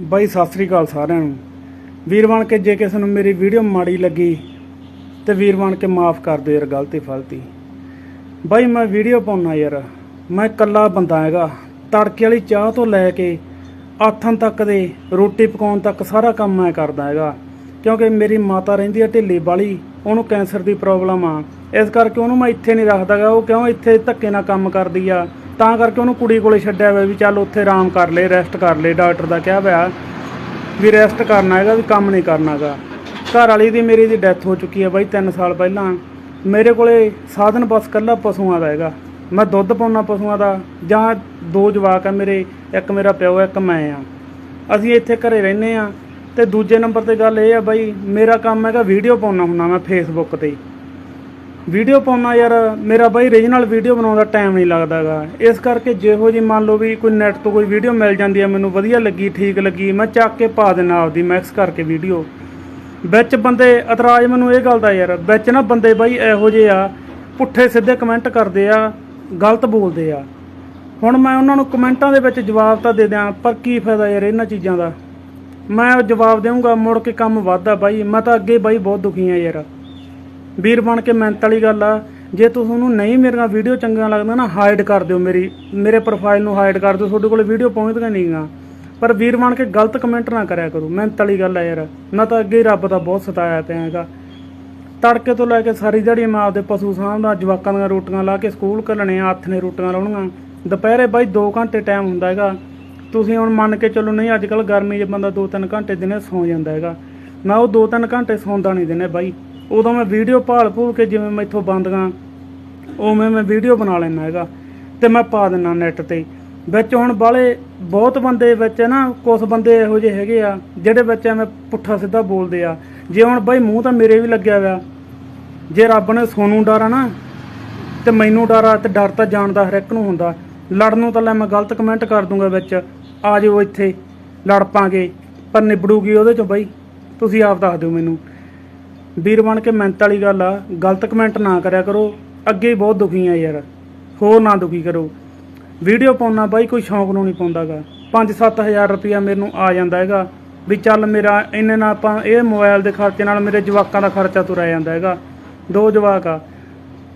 ਬਾਈ, ਸਤਿ ਸ੍ਰੀ ਅਕਾਲ ਸਾਰਿਆਂ ਨੂੰ। ਵੀਰ ਬਣ ਕੇ ਜੇ ਕਿਸੇ ਨੂੰ ਮੇਰੀ ਵੀਡੀਓ ਮਾੜੀ ਲੱਗੀ, ਤੇ ਵੀਰ ਬਣ ਕੇ ਮਾਫ ਕਰ ਦਿਓ ਯਾਰ, ਗਲਤੀ ਫਲਤੀ। ਬਾਈ, ਮੈਂ ਵੀਡੀਓ ਪਾਉਣਾ ਯਾਰ, ਮੈਂ ਇਕੱਲਾ ਬੰਦਾ ਹੈਗਾ। ਤੜਕੇ ਵਾਲੀ ਚਾਹ ਤੋਂ ਲੈ ਕੇ ਆਥਣ ਤੱਕ ਦੇ ਰੋਟੀ ਪਕਾਉਣ ਤੱਕ ਸਾਰਾ ਕੰਮ ਮੈਂ ਕਰਦਾ ਹੈਗਾ। ਕਿਉਂਕਿ ਮੇਰੀ ਮਾਤਾ ਰਹਿੰਦੀ ਹੈ ਢਿੱਲੀ ਵਾਲੀ, ਉਹਨੂੰ ਕੈਂਸਰ ਦੀ ਪ੍ਰੋਬਲਮ ਆ। ਇਸ ਕਰਕੇ ਉਹਨੂੰ ਮੈਂ ਇੱਥੇ ਨਹੀਂ ਰੱਖਦਾਗਾ ਉਹ ਕਿਉਂ ਇੱਥੇ ਧੱਕੇ ਨਾਲ ਕੰਮ ਕਰਦੀ ਆ? ਤਾਂ ਕਰਕੇ ਉਹਨੂੰ ਕੁੜੀ ਕੋਲੇ ਛੱਡਿਆ ਹੋਇਆ ਵੀ ਚੱਲ ਉੱਥੇ ਆਰਾਮ ਕਰ ਲੈ ਰੈਸਟ ਕਰ ਲੈ ਡਾਕਟਰ ਦਾ ਕਿਹਾ ਹੋਇਆ ਵੀ ਰੈਸਟ ਕਰਨਾ ਹੈਗਾ ਵੀ ਕੰਮ ਨਹੀਂ ਕਰਨਾਗਾ ਘਰ ਵਾਲੀ ਦੀ ਮੇਰੀ ਦੀ ਡੈਥ ਹੋ ਚੁੱਕੀ ਹੈ ਬਾਈ 3 ਸਾਲ ਪਹਿਲਾਂ। ਮੇਰੇ ਕੋਲੇ ਸਾਧਨ ਬਸ ਕੱਲਾ ਪਸ਼ੂਆਂ ਦਾ ਹੈਗਾ। ਮੈਂ ਦੁੱਧ ਪਾਉਣਾ ਪਸ਼ੂਆਂ ਦਾ ਜਾਂ ਦੋ ਜਵਾਕ ਆ ਮੇਰੇ ਇੱਕ ਮੇਰਾ ਪਿਓ ਹੈ, ਇੱਕ ਮੈਂ ਆ। ਅਸੀਂ ਇੱਥੇ ਘਰੇ ਰਹਿੰਦੇ ਆ ਤੇ ਦੂਜੇ ਨੰਬਰ ਤੇ ਗੱਲ ਇਹ ਆ ਬਾਈ ਮੇਰਾ ਕੰਮ ਹੈਗਾ ਵੀਡੀਓ ਪਾਉਣਾ ਹੁੰਦਾ ਮੈਂ ਫੇਸਬੁੱਕ ਤੇ। ਵੀਡੀਓ ਪਾਉਣਾ ਯਾਰ, ਮੇਰਾ ਬਾਈ ਰੀਜਨਲ ਵੀਡੀਓ ਬਣਾਉਣ ਦਾ ਟਾਈਮ ਨਹੀਂ ਲੱਗਦਾਗਾ ਇਸ ਕਰਕੇ ਜਿਹੋ ਜੀ ਮੰਨ ਲਓ ਵੀ ਕੋਈ ਨੈਟ ਤੋਂ ਕੋਈ ਵੀਡੀਓ ਮਿਲ ਜਾਂਦੀ ਹੈ ਮੈਨੂੰ ਵਧੀਆ ਲੱਗੀ, ਠੀਕ ਲੱਗੀ, ਮੈਂ ਚੱਕ ਕੇ ਪਾ ਦੇਣਾ ਆਪਦੀ ਮੈਕਸ ਕਰਕੇ ਵੀਡੀਓ। ਵਿੱਚ ਬੰਦੇ ਇਤਰਾਜ਼ ਮੈਨੂੰ ਇਹ ਗੱਲ ਦਾ ਯਾਰ, ਵਿੱਚ ਨਾ ਬੰਦੇ ਬਾਈ ਇਹੋ ਜਿਹੇ ਆ, ਪੁੱਠੇ ਸਿੱਧੇ ਕਮੈਂਟ ਕਰਦੇ ਆ, ਗਲਤ ਬੋਲਦੇ ਆ। ਹੁਣ ਮੈਂ ਉਹਨਾਂ ਨੂੰ ਕਮੈਂਟਾਂ ਦੇ ਵਿੱਚ ਜਵਾਬ ਤਾਂ ਦੇ ਦਿਆਂ, ਪਰ ਕੀ ਫਾਇਦਾ ਯਾਰ ਇਹਨਾਂ ਚੀਜ਼ਾਂ ਦਾ? ਮੈਂ ਜਵਾਬ ਦੇਵਾਂਗਾ ਮੁੜ ਕੇ ਕੰਮ ਵੱਧਦਾ ਬਾਈ, ਮੈਂ ਤਾਂ ਅੱਗੇ ਬਾਈ ਬਹੁਤ ਦੁਖੀ ਆ ਯਾਰ। ਵੀਰ ਬਣ ਕੇ ਮਿਹਨਤ ਵਾਲੀ ਗੱਲ ਆ। ਜੇ ਤੁਹਾਨੂੰ ਨਹੀਂ ਮੇਰੀਆਂ ਵੀਡੀਓ ਚੰਗੀਆਂ ਲੱਗਦਾ ਨਾ ਹਾਈਡ ਕਰ ਦਿਓ ਮੇਰੀ, ਮੇਰੇ ਪ੍ਰੋਫਾਈਲ ਨੂੰ ਹਾਈਡ ਕਰ ਦਿਓ, ਤੁਹਾਡੇ ਕੋਲ ਵੀਡੀਓ ਪਹੁੰਚਦੀਆਂ ਨਹੀਂਗਾ ਪਰ ਵੀਰ ਬਣ ਕੇ ਗਲਤ ਕਮੈਂਟ ਨਾ ਕਰਿਆ ਕਰੋ, ਮਿਹਨਤ ਵਾਲੀ ਗੱਲ ਆ ਯਾਰ। ਮੈਂ ਤਾਂ ਅੱਗੇ ਹੀ ਰੱਬ ਦਾ ਬਹੁਤ ਸਤਾਇਆ ਪਿਆ ਹੈਗਾ। ਤੜਕੇ ਤੋਂ ਲੈ ਕੇ ਸਾਰੀ ਦਿਹਾੜੀ ਮੈਂ ਆਪਦੇ ਪਸ਼ੂ ਸਾਂਭਦਾ, ਜਵਾਕਾਂ ਦੀਆਂ ਰੋਟੀਆਂ ਲਾ ਕੇ ਸਕੂਲ ਘੱਲਣੇ ਆ ਹੱਥ ਨੇ ਰੋਟੀਆਂ ਲਾਉਣੀਆਂ। ਦੁਪਹਿਰੇ ਬਾਈ 2 ਘੰਟੇ ਟਾਈਮ ਹੁੰਦਾ ਹੈਗਾ। ਤੁਸੀਂ ਹੁਣ ਮੰਨ ਕੇ ਚੱਲੋ ਨਹੀਂ, ਅੱਜ ਕੱਲ ਗਰਮੀ 'ਚ ਬੰਦਾ 2-3 ਘੰਟੇ ਦਿਨੇ ਸੌਂ ਜਾਂਦਾ ਹੈਗਾ। ਮੈਂ ਉਹ 2-3 ਘੰਟੇ ਸੌਂਦਾ ਨਹੀਂ ਦਿਨੇ ਬਾਈ। ਉਦੋਂ ਮੈਂ ਵੀਡੀਓ ਭਾਲ ਭੂਲ ਕੇ ਜਿਵੇਂ ਮੈਥੋਂ ਬੰਦਗਾ ਉਵੇਂ ਮੈਂ ਵੀਡੀਓ ਬਣਾ ਲੈਣਾ ਹੈਗਾ, ਤੇ ਮੈਂ ਪਾ ਦਿੰਨਾ ਨੈਟ ਤੇ ਵਿੱਚ ਹੁਣ ਬਾਲੇ ਬਹੁਤ ਬੰਦੇ ਵਿੱਚ ਨਾ ਕੁਝ ਬੰਦੇ ਇਹੋ ਜਿਹੇ ਹੈਗੇ ਆ, ਜਿਹੜੇ ਵਿੱਚ ਐਵੇਂ ਪੁੱਠਾ ਸਿੱਧਾ ਬੋਲਦੇ ਆ। ਜੇ ਹੁਣ ਬਾਈ ਮੂੰਹ ਤਾਂ ਮੇਰੇ ਵੀ ਲੱਗਿਆ ਹੋਇਆ। ਜੇ ਰੱਬ ਨੇ ਸੋਨੂੰ ਡਰ ਨਾ, ਤੇ ਮੈਨੂੰ ਡਰ ਆ ਤੇ ਡਰ ਤਾਂ ਜਾਣਦਾ ਹਰ ਇੱਕ ਨੂੰ ਹੁੰਦਾ। ਲੜਨ ਨੂੰ ਤਾਂ ਲੈ ਮੈਂ ਗਲਤ ਕਮੈਂਟ ਕਰ ਦੂੰਗਾ ਵਿੱਚ। ਆ ਜਾਓ ਇੱਥੇ, ਲੜ ਪਾਂਗੇ, ਪਰ ਨਿਬੜੂਗੀ ਉਹਦੇ ਚੋਂ ਬਾਈ। ਤੁਸੀਂ ਆਪ ਦੱਸ ਦਿਓ ਮੈਨੂੰ। ਵੀਰ ਬਣ ਕੇ ਮਿਹਨਤ ਵਾਲੀ ਗੱਲ ਆ, ਗਲਤ ਕਮੈਂਟ ਨਾ ਕਰਿਆ ਕਰੋ, ਅੱਗੇ ਬਹੁਤ ਦੁਖੀ ਆ ਯਾਰ, ਹੋਰ ਨਾ ਦੁਖੀ ਕਰੋ। ਵੀਡੀਓ ਪਾਉਣਾ ਬਾਈ ਕੋਈ ਸ਼ੌਂਕ ਨੂੰ ਨਹੀਂ ਪਾਉਂਦਾਗਾ। 5-7000 ਰੁਪਇਆ ਮੈਨੂੰ ਆ ਜਾਂਦਾ ਹੈਗਾ, ਵੀ ਚੱਲ ਮੇਰਾ ਇੰਨੇ ਨਾਲ ਆਪਾਂ ਇਹ ਮੋਬਾਈਲ ਦੇ ਖਰਚੇ ਨਾਲ ਮੇਰੇ ਜਵਾਕਾਂ ਦਾ ਖਰਚਾ ਤੁਰਿਆ ਜਾਂਦਾ ਹੈਗਾ। ਦੋ ਜਵਾਕ ਆ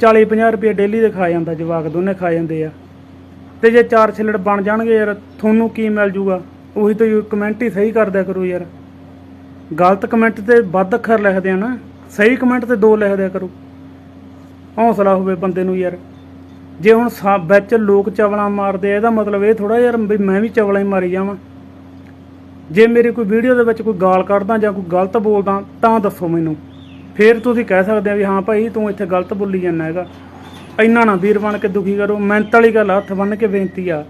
40-50 ਰੁਪਏ ਡੇਲੀ ਦੇ ਖਾ ਜਾਂਦਾ, ਜਵਾਕ ਦੋਨੇ ਖਾ ਜਾਂਦੇ ਆ। ਤੇ ਜੇ ਚਾਰ ਛਿੱਲੜ ਬਣ ਜਾਣਗੇ ਯਾਰ, ਤੁਹਾਨੂੰ ਕੀ ਮਿਲ ਜੂਗਾ? ਉਹੀ ਤਾਂ ਕਮੈਂਟ ਹੀ ਸਹੀ ਕਰਦਿਆ ਕਰੋ ਯਾਰ। ਗਲਤ ਕਮੈਂਟ ਤੇ ਵੱਧ ਅੱਖਰ ਲਿਖਦੇ ਆ ਨਾ। ਸਹੀ ਕਮੈਂਟ ਤੇ ਦੋ ਲਿਖ ਦਿਆ ਕਰੋ। ਹੌਸਲਾ ਹੋਵੇ ਬੰਦੇ ਨੂੰ ਯਾਰ। ਜੇ ਹੁਣ ਸਾ- ਵਿੱਚ ਲੋਕ ਚਵਲਾਂ ਮਾਰਦੇ ਆ ਇਹਦਾ ਮਤਲਬ ਇਹ ਥੋੜਾ ਯਾਰ ਵੀ ਮੈਂ ਵੀ ਚਵਲਾਂ ਹੀ ਮਾਰੀ ਜਾਵਾਂ। ਜੇ ਮੇਰੀ ਕੋਈ ਵੀਡੀਓ ਦੇ ਵਿੱਚ ਕੋਈ ਗਾਲ ਕੱਢਦਾ ਜਾਂ ਕੋਈ ਗਲਤ ਬੋਲਦਾ ਤਾਂ ਦੱਸੋ ਮੈਨੂੰ। ਫੇਰ ਤੁਸੀਂ ਕਹਿ ਸਕਦੇ ਆ ਵੀ ਹਾਂ ਭਾਈ ਤੂੰ ਇੱਥੇ ਗਲਤ ਬੋਲੀ ਜਾਂਦਾ ਹੈਗਾ। ਇੰਨਾ ਨਾ ਵੀਰ ਬਣ ਕੇ ਦੁਖੀ ਕਰੋ। ਮਿਹਨਤ ਵਾਲੀ ਗੱਲ ਆ, ਹੱਥ ਬੰਨ ਕੇ ਬੇਨਤੀ ਆ।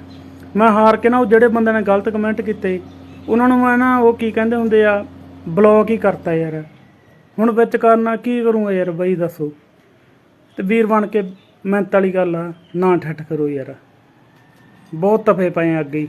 ਮੈਂ ਹਾਰ ਕੇ ਨਾ ਉਹ ਜਿਹੜੇ ਬੰਦੇ ਨੇ ਗਲਤ ਕਮੈਂਟ ਕੀਤੇ ਉਹਨਾਂ ਨੂੰ ਮੈਂ ਨਾ ਉਹ ਕੀ ਕਹਿੰਦੇ ਹੁੰਦੇ ਆ ਬਲੌਕ ਹੀ ਕਰਤਾ ਯਾਰ। ਹੁਣ ਵਿੱਚ ਕਰਨਾ ਕੀ ਕਰੂੰਗਾ ਯਾਰ ਬਈ ਦੱਸੋ। ਤੇ ਵੀਰ ਬਣ ਕੇ ਮਿਹਨਤ ਵਾਲੀ ਗੱਲ ਆ, ਨਾ ਠੱਠ ਕਰੋ ਯਾਰ। ਬਹੁਤ ਤਫੇ ਪਏ ਅੱਗੇ ਹੀ।